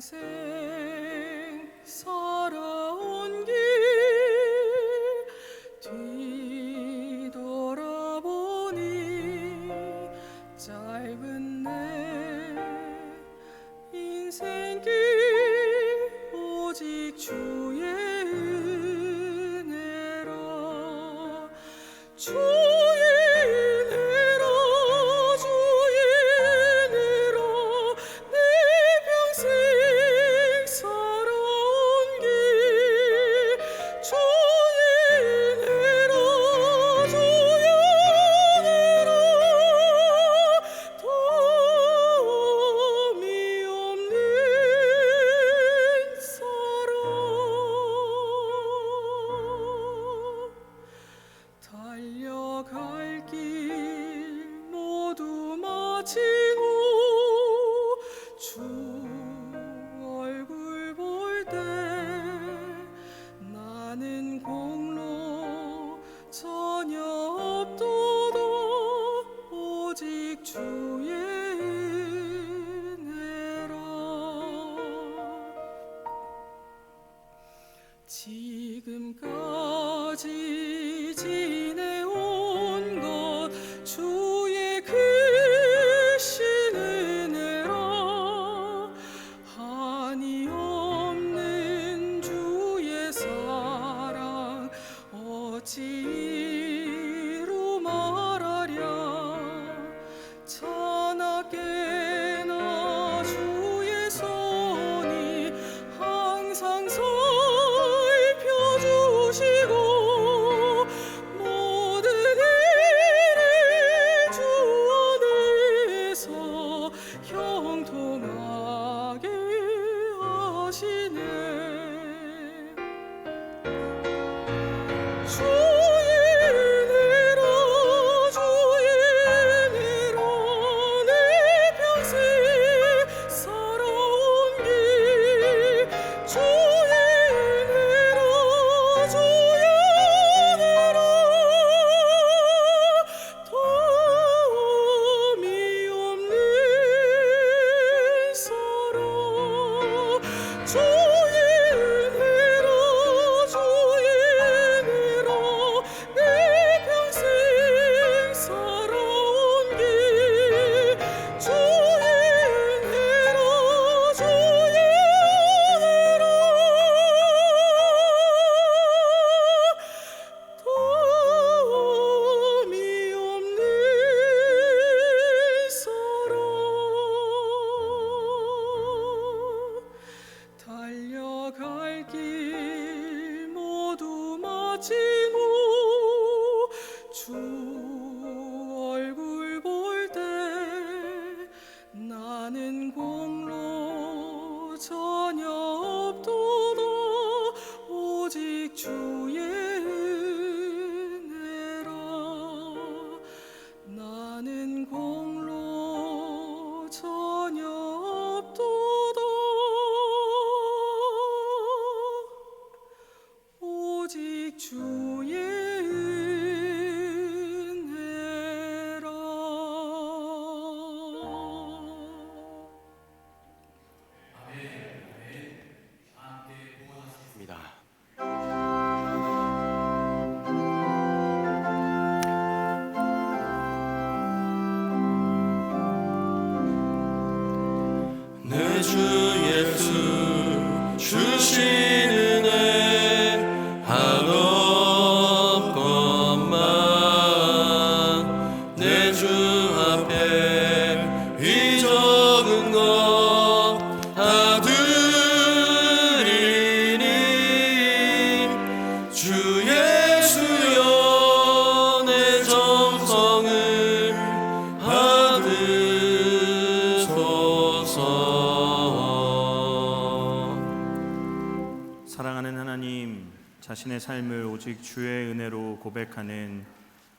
평생 살아온 길 뒤돌아보니 짧은 내 인생길 오직 주의 은혜라 주 지 주 예수 주신 자신의 삶을 오직 주의 은혜로 고백하는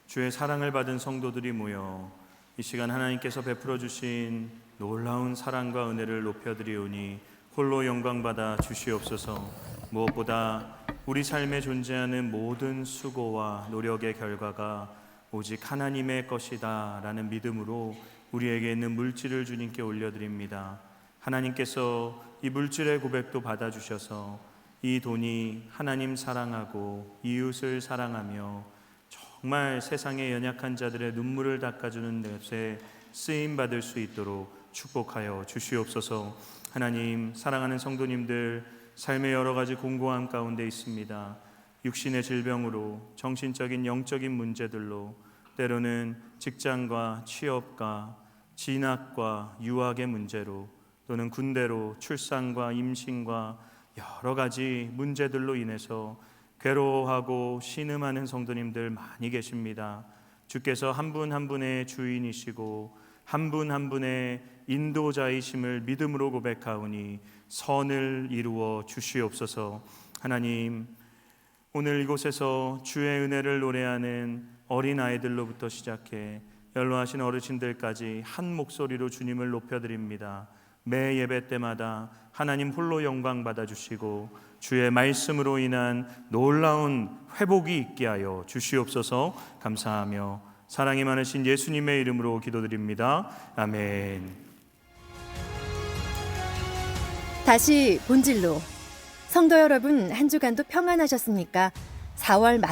주의 사랑을 받은 성도들이 모여 이 시간 하나님께서 베풀어 주신 놀라운 사랑과 은혜를 높여드리오니 홀로 영광받아 주시옵소서. 무엇보다 우리 삶에 존재하는 모든 수고와 노력의 결과가 오직 하나님의 것이다 라는 믿음으로 우리에게 있는 물질을 주님께 올려드립니다. 하나님께서 이 물질의 고백도 받아주셔서 이 돈이 하나님 사랑하고 이웃을 사랑하며 정말 세상의 연약한 자들의 눈물을 닦아주는 것에 쓰임 받을 수 있도록 축복하여 주시옵소서. 하나님 사랑하는 성도님들 삶의 여러 가지 공고함 가운데 있습니다. 육신의 질병으로 정신적인 영적인 문제들로 때로는 직장과 취업과 진학과 유학의 문제로 또는 군대로 출산과 임신과 여러 가지 문제들로 인해서 괴로워하고 신음하는 성도님들 많이 계십니다. 주께서 한 분한 분의 주인이시고 한분한 분의 인도자이심을 믿음으로 고백하오니 선을 이루어 주시옵소서. 하나님 오늘 이곳에서 주의 은혜를 노래하는 어린 아이들로부터 시작해 연로하신 어르신들까지 한 목소리로 주님을 높여드립니다. 매 예배 때마다 하나님 홀로 영광 받아 주시고 주의 말씀으로 인한 놀라운 회복이 있게 하여 주시옵소서 감사하며 사랑이 많으신 예수님의 이름으로 기도드립니다. 아멘. 다시 본질로 성도 여러분 한 주간도 평안하셨습니까? 4월 말